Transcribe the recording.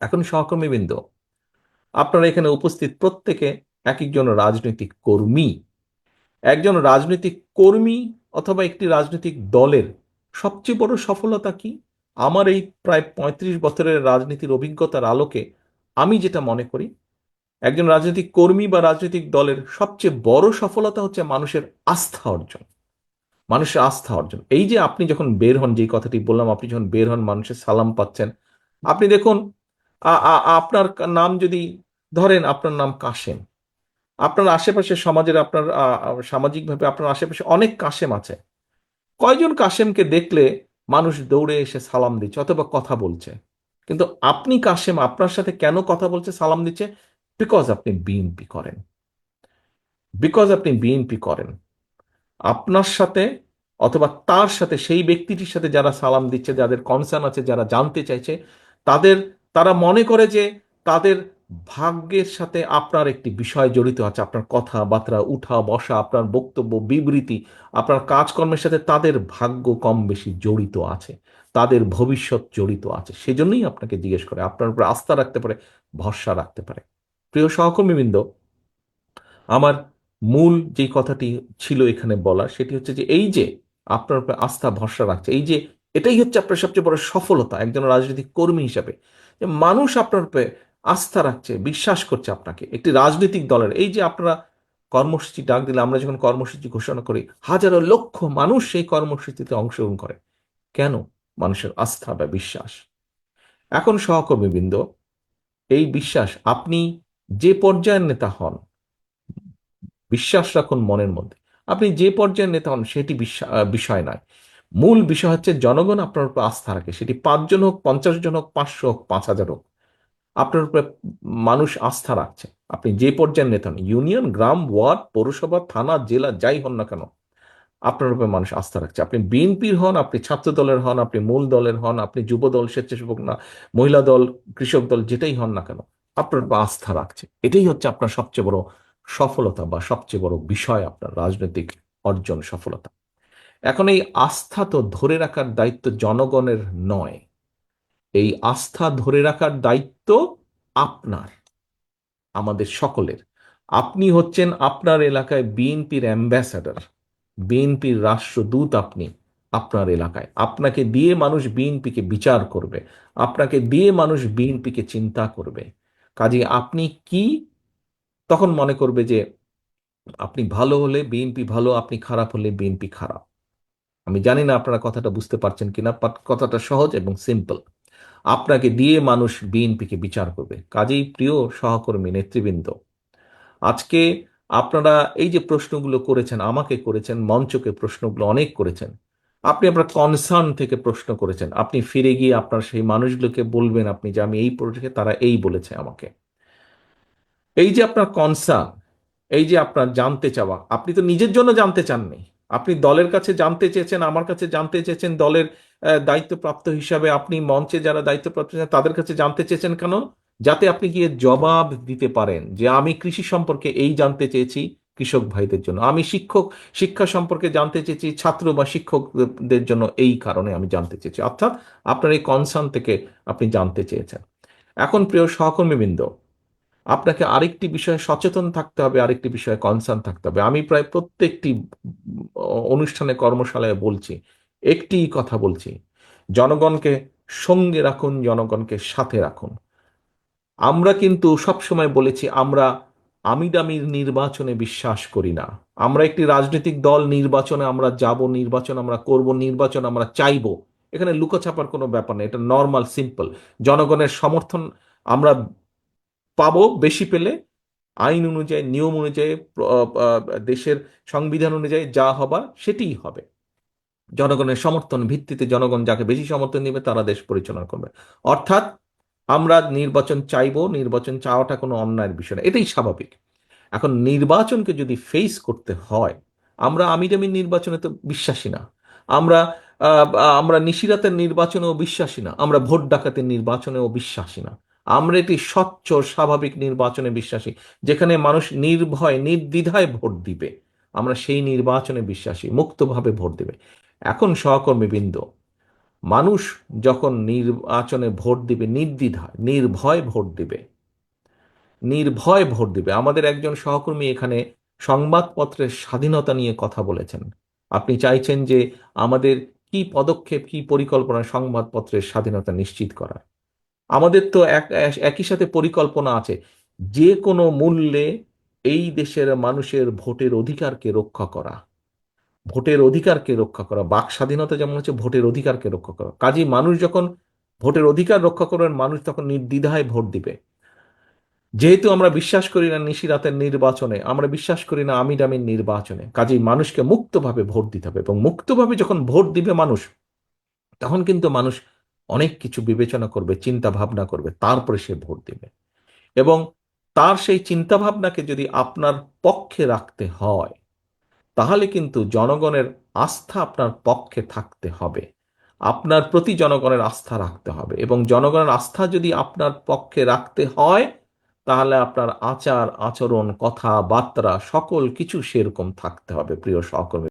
এখন সহকর্মীবৃন্দ আপনারা এখানে উপস্থিত প্রত্যেকে এক একজন রাজনৈতিক কর্মী। একজন রাজনৈতিক কর্মী অথবা একটি রাজনৈতিক দলের সবচেয়ে বড় সফলতা কি? আমার এই প্রায় পঁয়ত্রিশ বছরের রাজনীতির অভিজ্ঞতার আলোকে আমি যেটা মনে করি, একজন রাজনৈতিক কর্মী বা রাজনৈতিক দলের সবচেয়ে বড় সফলতা হচ্ছে মানুষের আস্থা অর্জন। মানুষের আস্থা অর্জন। এই যে আপনি যখন বের হন যে কথাটি বললাম, আপনি যখন বের হন, মানুষের সালাম পাচ্ছেন। আপনি দেখুন আপনার নাম যদি ধরেন, আপনার নাম কাশেম। আপনার আশেপাশে সমাজের আপনার সামাজিকভাবে আপনার আশেপাশে অনেক কাশেম আছে। কয়জন কাশেমকে দেখলে মানুষ দৌড়ে এসে সালাম দিচ্ছে অথবা কথা বলছে? কিন্তু আপনি কাশেম, আপনার সাথে কেন কথা বলছে, সালাম দিচ্ছে? বিকজ আপনি বিএনপি করেন। বিকজ আপনি বিএনপি করেন। আপনার সাথে অথবা তার সাথে, সেই ব্যক্তিটির সাথে যারা সালাম দিচ্ছে, যাদের কনসার্ন আছে, যারা জানতে চাইছে, তাদের তারা মনে করে যে তাদের ভাগ্যের সাথে আপনার একটি বিষয় জড়িত আছে। আপনার কথাবার্তা, উঠা, বসা, আপনার বক্তব্য, বিবৃতি, আপনার কাজকর্মের সাথে তাদের ভাগ্য কম বেশি জড়িত আছে। তাদের ভবিষ্যৎ জড়িত আছে। সেজন্যই আপনাকে জিজ্ঞেস করে। আপনার উপর আস্থা রাখতে পারে, ভরসা রাখতে পারে। প্রিয় সহকর্মীবৃন্দ, আমার মূল যে কথাটি ছিল এখানে বলা সেটি হচ্ছে যে এই যে আপনার উপরে আস্থা, ভরসা রাখছে, এই যে এটাই হচ্ছে আপনার সবচেয়ে বড় সফলতা, একজন রাজনৈতিক কর্মী হিসাবে। যে মানুষ আপনার উপরে আস্থা রাখছে, বিশ্বাস করছে আপনাকে, একটি রাজনৈতিক দলের। এই যে আপনারা কর্মসূচি ডাক দিলে, আমরা যখন কর্মসূচি ঘোষণা করি, হাজারো লক্ষ মানুষ সেই কর্মসূচিতে অংশগ্রহণ করে। কেন? মানুষের আস্থা বা বিশ্বাস। এখন সহকর্মীবৃন্দ, এই বিশ্বাস, আপনি যে পর্যায়ের নেতা হন, বিশ্বাস রাখুন মনের মধ্যে। আপনি যে পর্যায়ের নেতা হন, সেটি বিষয় নয়। মূল বিষয় হচ্ছে জনগণ আপনার উপর আস্থা রাখে। সেটি পাঁচজন হোক, পঞ্চাশ জন হোক, পাঁচশো হোক, পাঁচ হাজার হোক, আপনার উপরে মানুষ আস্থা রাখছে। আপনি যে পর্যায়ের নেতা ইউনিয়ন, গ্রাম, ওয়ার্ড, পৌরসভা, থানা, জেলা, যাই হন না কেন, আপনার উপরে মানুষ আস্থা রাখছে। আপনি বিএনপির হন, আপনি ছাত্র দলের হন, আপনি মূল দলের হন, আপনি যুব দল, স্বেচ্ছাসেবক না, মহিলা দল, কৃষক দল, যেটাই হন না কেন, আপনার উপর আস্থা রাখছে। এটাই হচ্ছে আপনার সবচেয়ে বড় সফলতা বা সবচেয়ে বড় বিষয় আপনার রাজনৈতিক অর্জন সফলতা। এখন এই আস্থা তো ধরে রাখার দায়িত্ব জনগণের নয়। এই আস্থা ধরে রাখার দায়িত্ব আপনার, আমাদের সকলের। আপনি হচ্ছেন আপনার এলাকায় বিএনপির অ্যাম্বাসাডর, বিএনপির রাষ্ট্রদূত আপনি আপনার এলাকায়। আপনাকে দিয়ে মানুষ বিএনপিকে বিচার করবে, আপনাকে দিয়ে মানুষ বিএনপিকে চিন্তা করবে। কাজে আপনি কি তখন মনে করবে যে আপনি ভালো হলে বিএনপি ভালো, আপনি খারাপ হলে বিএনপি খারাপ। আমি জানি না আপনারা কথাটা বুঝতে পারছেন কিনা কথাটা সহজ এবং সিম্পল আপনাকে দিয়ে মানুষ বিএনপিকে বিচার করবে। কাজেই প্রিয় সহকর্মী, নেতৃবৃন্দ, আজকে আপনারা এই যে প্রশ্নগুলো করেছেন, আমাকে করেছেন, মঞ্চকে প্রশ্নগুলো অনেক করেছেন, আপনি আপনার কনসার্ন থেকে প্রশ্ন করেছেন, আপনি ফিরে গিয়ে আপনার সেই মানুষগুলোকে বলবেন, আপনি যে আমি এই প্রশ্নে তারা এই বলেছে আমাকে। এই যে আপনার কনসার্ন এই যে আপনার জানতে চাওয়া, আপনি তো নিজের জন্য জানতে চাননি। আপনি দলের কাছে জানতে চেয়েছেন, আমার কাছে জানতে চেয়েছেন দলের দায়িত্বপ্রাপ্ত হিসাবে আপনি মঞ্চে যারা দায়িত্বপ্রাপ্ত তাদের কাছে জানতে চেয়েছেন কেন যাতে আপনি গিয়ে জবাব দিতে পারেন যে আমি কৃষি সম্পর্কে এই জানতে চেয়েছি কৃষক ভাইদের জন্য। আমি শিক্ষক, শিক্ষা সম্পর্কে জানতে চেয়েছি ছাত্র বা শিক্ষকদের জন্য এই কারণে আমি জানতে চেয়েছি। অর্থাৎ আপনার এই কনসার্ন থেকে আপনি জানতে চেয়েছেন। এখন প্রিয় সহকর্মীবৃন্দ আপনাকে আরেকটি বিষয়ে সচেতন থাকতে হবে, আরেকটি বিষয়ে কনসার্ন থাকতে হবে। আমি প্রায় প্রত্যেকটি অনুষ্ঠানে কর্মশালায় বলছি, একটি কথা বলছি, জনগণকে সঙ্গে রাখুন, জনগণকে সাথে রাখুন। আমরা কিন্তু সবসময় বলেছি, আমরা আমি আমিডামির নির্বাচনে বিশ্বাস করি না। আমরা একটি রাজনৈতিক দল, নির্বাচনে আমরা যাব, নির্বাচন আমরা করব, নির্বাচন আমরা চাইব। এখানে লুকোছাপার কোনো ব্যাপার নেই, এটা নর্মাল সিম্পল জনগণের সমর্থন আমরা পাবো বেশি পেলে আইন অনুযায়ী, নিয়ম অনুযায়ী দেশের সংবিধান অনুযায়ী যা হবার সেটিই হবে। জনগণের সমর্থন ভিত্তিতে জনগণ যাকে বেশি সমর্থন দিবে তারা দেশ পরিচালনা করবে। অর্থাৎ আমরা নির্বাচন চাইব, নির্বাচন চাওয়াটা কোনো অন্যায়ের বিষয় না, এটাই স্বাভাবিক। এখন নির্বাচনকে যদি ফেস করতে হয়, আমরা আমিরামি নির্বাচনে তো বিশ্বাসী না। আমরা আমরা নিশিরাতের নির্বাচনেও বিশ্বাসী না, আমরা ভোট ডাকাতের নির্বাচনেও বিশ্বাসী না। আমরা একটি স্বচ্ছ স্বাভাবিক নির্বাচনে বিশ্বাসী, যেখানে মানুষ নির্ভয়, নির্দ্বিধায় ভোট দিবে। আমরা সেই নির্বাচনে বিশ্বাসী, মুক্তভাবে ভোট দিবে। এখন সহকর্মীবৃন্দ মানুষ যখন নির্বাচনে ভোট দিবে নির্দ্বিধায়, নির্ভয় ভোট দিবে। নির্ভয় ভোট দিবে। আমাদের একজন সহকর্মী এখানে সংবাদপত্রের স্বাধীনতা নিয়ে কথা বলেছেন। আপনি চাইছেন যে আমাদের কি পদক্ষেপ, কি পরিকল্পনা সংবাদপত্রের স্বাধীনতা নিশ্চিত করার? আমাদের তো এক একই সাথে পরিকল্পনা আছে। যে কোনো মূল্যে এই দেশের মানুষের ভোটের অধিকারকে রক্ষা করা। ভোটের অধিকারকে রক্ষা করা। বাক স্বাধীনতা যেমন হচ্ছে ভোটের অধিকারকে রক্ষা করা। কাজেই মানুষ যখন ভোটের অধিকার রক্ষা করবেন মানুষ তখন নির্দ্বিধায় ভোট দিবে। যেহেতু আমরা বিশ্বাস করি না নিশিরাতের নির্বাচনে, আমরা বিশ্বাস করি না আমিরামির নির্বাচনে। কাজেই মানুষকে মুক্তভাবে ভোট দিতে হবে এবং মুক্তভাবে যখন ভোট দিবে মানুষ, তখন কিন্তু মানুষ অনেক কিছু বিবেচনা করবে চিন্তা ভাবনা করবে, তারপরে সে ভোট দিবে। এবং তার সেই চিন্তা ভাবনাকে যদি আপনার পক্ষে রাখতে হয়, তাহলে কিন্তু জনগণের আস্থা আপনার পক্ষে থাকতে হবে। আপনার প্রতি জনগণের আস্থা রাখতে হবে এবং জনগণের আস্থা যদি আপনার পক্ষে রাখতে হয়, তাহলে আপনার আচার, আচরণ, কথাবার্তা, সকল কিছু সেরকম থাকতে হবে, প্রিয় সহকর্মী।